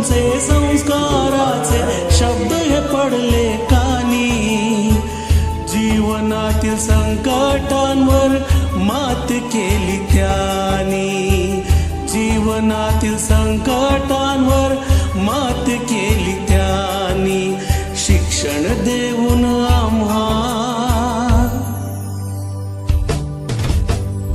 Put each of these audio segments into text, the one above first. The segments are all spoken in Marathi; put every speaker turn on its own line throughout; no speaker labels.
तुमचे संस्काराचे शब्द हे पडले कानी. जीवनातील संकटांवर मात केली त्यानी. जीवनातील संकटांवर मात केली त्यानी. शिक्षण देऊन आम्हा.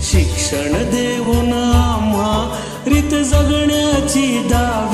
शिक्षण देऊन आम्हा. रीत जगण्याची दावी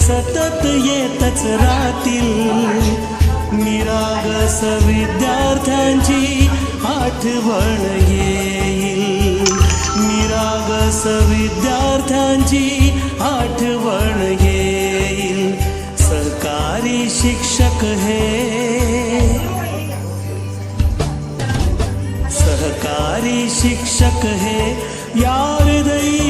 सतत येतच राहतील. निरागस विद्यार्थ्यांची आठवण येईल. निरागस विद्यार्थ्यांची आठवण येईल. सरकारी शिक्षक हे सहकारी शिक्षक हे या हृदयी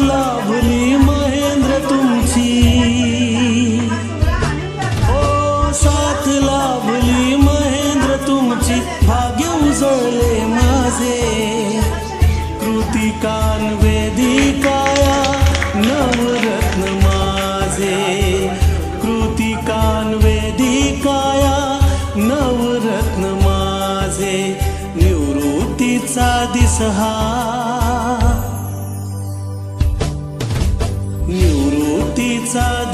लाभली महेंद्र तुमची. ओ साथ लाभली महेंद्र तुमची. भाग्य उजळले माझे. कृतिकान वेदिकाया नवरत्न माझे. कृतिकान वेदिकाया नवरत्न माझे. निवृत्तीचा दिस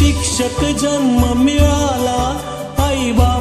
शिक्षक जन्म मिळाला. आई बाबा